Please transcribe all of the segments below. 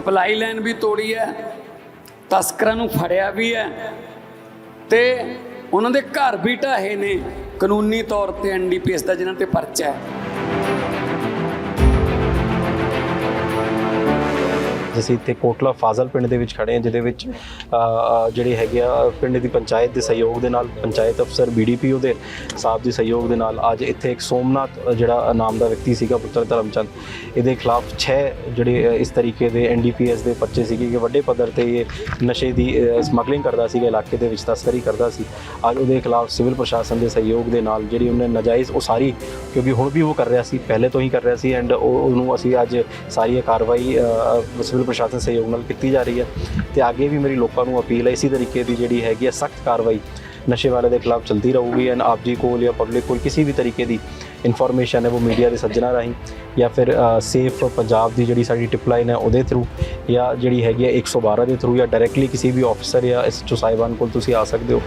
Supply line ਵੀ ਤੋੜੀ ਹੈ, ਤਸਕਰਾਂ ਨੂੰ ਫੜਿਆ ਵੀ ਹੈ ਤੇ ਉਹਨਾਂ ਦੇ ਘਰ ਵੀ ਢਾਹੇ ਨੇ ਕਾਨੂੰਨੀ ਤੌਰ ਤੇ ਐਨਡੀਪੀਐਸ ਦਾ ਜਿਨ੍ਹਾਂ ਤੇ ਪਰਚਾ ਹੈ। ਅਸੀਂ ਇੱਥੇ ਕੋਟਲਾ ਫਾਜ਼ਲ ਪਿੰਡ ਦੇ ਵਿੱਚ ਖੜੇ ਹਾਂ ਜਿਹਦੇ ਵਿੱਚ ਜਿਹੜੇ ਹੈਗੇ ਆ ਪਿੰਡ ਦੀ ਪੰਚਾਇਤ ਦੇ ਸਹਿਯੋਗ ਦੇ ਨਾਲ ਪੰਚਾਇਤ ਅਫਸਰ ਬੀਡੀਪੀਓ ਦੇ ਸਾਹਿਬ ਦੇ ਸਹਿਯੋਗ ਦੇ ਨਾਲ ਅੱਜ ਇੱਥੇ ਇੱਕ ਸੋਮਨਾਥ ਜਿਹੜਾ ਨਾਮ ਦਾ ਵਿਅਕਤੀ ਸੀਗਾ ਪੁੱਤਰ ਧਰਮਚੰਦ। ਇਹਦੇ ਖਿਲਾਫ 6 ਜਿਹੜੇ ਇਸ ਤਰੀਕੇ ਦੇ ਐਨਡੀਪੀਐਸ ਦੇ ਪਰਚੇ ਸੀਗੇ ਕਿ ਵੱਡੇ ਪੱਧਰ ਤੇ ਇਹ ਨਸ਼ੇ ਦੀ ਸਮਗਲਿੰਗ ਕਰਦਾ ਸੀਗਾ ਇਲਾਕੇ ਦੇ ਵਿੱਚ ਤਸਕਰੀ ਕਰਦਾ ਸੀ। ਅੱਜ ਉਹਦੇ ਖਿਲਾਫ ਸਿਵਲ ਪ੍ਰਸ਼ਾਸਨ ਦੇ ਸਹਿਯੋਗ ਦੇ ਨਾਲ ਜਿਹੜੀ ਉਹਨੇ ਨਜਾਇਜ਼ ਉਸਾਰੀ ਕਿਉਂਕਿ ਹੁਣ ਵੀ ਉਹ ਕਰ ਰਿਹਾ ਸੀ ਪਹਿਲੇ ਤੋਂ ਹੀ ਕਰ ਰਿਹਾ ਸੀ ਐਂਡ ਉਹਨੂੰ ਅਸੀਂ ਅੱਜ ਸਾਰੀ ਇਹ ਕਾਰਵਾਈ ਅ, ਸਿਵਲ ਪ੍ਰਸ਼ਾਸਨ ਸਹਿਯੋਗ ਨਾਲ ਕੀਤੀ ਜਾ ਰਹੀ ਹੈ ਤੇ ਅੱਗੇ ਵੀ ਮੇਰੀ ਲੋਕਾਂ ਨੂੰ ਅਪੀਲ ਹੈ ਇਸੇ ਤਰੀਕੇ ਦੀ ਜਿਹੜੀ ਹੈਗੀ ਹੈ ਸਖਤ ਕਾਰਵਾਈ ਨਸ਼ੇ ਵਾਲੇ ਦੇ ਖਿਲਾਫ ਚਲਦੀ ਰਹੂਗੀ ਐਂਡ ਆਪ ਜੀ ਕੋਲ ਜਾਂ ਪਬਲਿਕ ਕੋਲ ਕਿਸੇ ਵੀ ਤਰੀਕੇ ਦੀ ਇਨਫੋਰਮੇਸ਼ਨ ਹੈ ਉਹ ਮੀਡੀਆ ਦੇ ਸੱਜਣਾ ਰਾਹੀਂ ਜਾਂ ਫਿਰ ਸੇਫ ਪੰਜਾਬ ਦੀ ਜਿਹੜੀ ਸਾਡੀ ਟਿਪ ਲਾਈਨ ਹੈ ਉਹਦੇ ਥਰੂ ਜਾਂ ਜਿਹੜੀ ਹੈਗੀ ਹੈ 112 ਦੇ ਥਰੂ ਜਾਂ ਡਾਇਰੈਕਟਲੀ ਕਿਸੇ ਵੀ ਆਫੀਸਰ ਜਾਂ ਐਸਐਚਓ ਸਾਹਿਬਾਨ ਕੋਲ ਤੁਸੀਂ ਆ ਸਕਦੇ ਹੋ।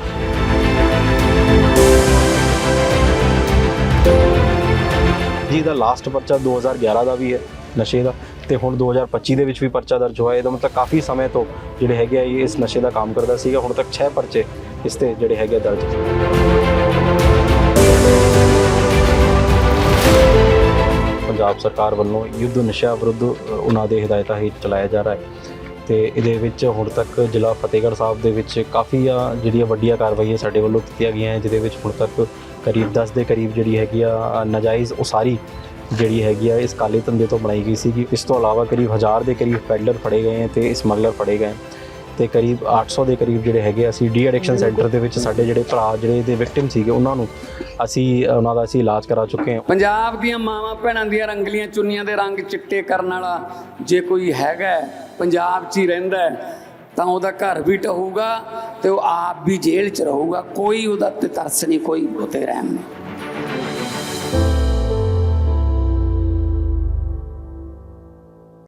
ਜੀ ਦਾ ਲਾਸਟ ਪਰਚਾ 2011 ਦਾ ਵੀ ਹੈ ਨਸ਼ੇ ਦਾ। ਤੇ ਹੁਣ 2025 ਦੇ ਵਿੱਚ ਵੀ ਪਰਚਾ ਦਰਜ ਹੋਇਆ। ਇਹਦਾ ਮਤਲਬ ਕਾਫੀ ਸਮੇਂ ਤੋਂ ਜਿਹੜੇ ਹੈਗੇ ਆ ਇਹ ਇਸ ਨਸ਼ੇ ਦਾ ਕੰਮ ਕਰਦਾ ਸੀਗਾ। ਹੁਣ ਤੱਕ 6 ਪਰਚੇ ਇਸ ਤੇ ਜਿਹੜੇ ਹੈਗੇ ਆ ਦਰਜ ਪੰਜਾਬ ਸਰਕਾਰ ਵੱਲੋਂ ਯੁੱਧ ਨਸ਼ਾ ਵਿਰੁੱਧ ਉਹਨਾਂ ਦੇ ਹਦਾਇਤਾਂ ਹੇਠ ਚਲਾਇਆ ਜਾ ਰਿਹਾ ਹੈ। ਤੇ ਇਹਦੇ ਵਿੱਚ ਹੁਣ ਤੱਕ ਜ਼ਿਲ੍ਹਾ ਫਤਿਹਗੜ੍ਹ ਸਾਹਿਬ ਦੇ ਵਿੱਚ ਕਾਫੀ ਆ ਜਿਹੜੀਆਂ ਵੱਡੀਆਂ ਕਾਰਵਾਈਆਂ ਸਾਡੇ ਵੱਲੋਂ ਕੀਤੀਆਂ ਗਈਆਂ ਹੈ ਜਿਹਦੇ ਵਿੱਚ ਹੁਣ ਤੱਕ ਕਰੀਬ 10 ਦੇ ਕਰੀਬ ਜਿਹੜੀ ਹੈਗੀ ਆ ਅ, ਨਾਜਾਇਜ਼ ਉਸਾਰੀ ਜਿਹੜੀ ਹੈਗੀ ਆ, ਇਸ ਕਾਲੇ ਧੰਦੇ ਤੋਂ ਬਣਾਈ ਗਈ ਸੀਗੀ। ਇਸ ਤੋਂ ਇਲਾਵਾ ਕਰੀਬ 1000 ਦੇ ਕਰੀਬ ਪੈਡਲਰ ਫੜੇ ਗਏ ਹੈ ਤੇ ਸਮਗਲਰ ਫੜੇ ਗਏ ਹੈ ਤੇ ਕਰੀਬ 800 ਦੇ ਕਰੀਬ ਜਿਹੜੇ ਹੈਗੇ ਅਸੀਂ ਡੀ ਐਡਿਕਸ਼ਨ ਸੈਂਟਰ ਦੇ ਵਿੱਚ ਸਾਡੇ ਜਿਹੜੇ ਭਰਾ, ਜਿਹੜੇ ਇਹਦੇ ਵਿਕਟਿਮ ਸੀਗੇ, ਉਹਨਾਂ ਨੂੰ ਅਸੀਂ, ਉਹਨਾਂ ਦਾ ਅਸੀਂ ਇਲਾਜ ਕਰਾ ਚੁੱਕੇ ਹਾਂ। ਪੰਜਾਬ ਦੀਆਂ ਮਾਵਾਂ ਭੈਣਾਂ ਦੀਆਂ ਰੰਗਲੀਆਂ ਚੁੰਨੀਆਂ ਦੇ ਰੰਗ ਚਿੱਟੇ ਕਰਨ ਵਾਲਾ ਜੇ ਕੋਈ ਹੈਗਾ ਪੰਜਾਬ 'ਚ ਹੀ ਰਹਿੰਦਾ ਤਾਂ ਉਹਦਾ ਘਰ ਵੀ ਟਹੂਗਾ ਤੇ ਉਹ ਆਪ ਵੀ ਜੇਲ੍ਹ 'ਚ ਰਹੂਗਾ। ਕੋਈ ਉਹਦਾ ਤੇ ਤਰਸ ਨਹੀਂ, ਕੋਈ ਉਹ ਤੇ ਰਹਿਮ ਨਹੀਂ।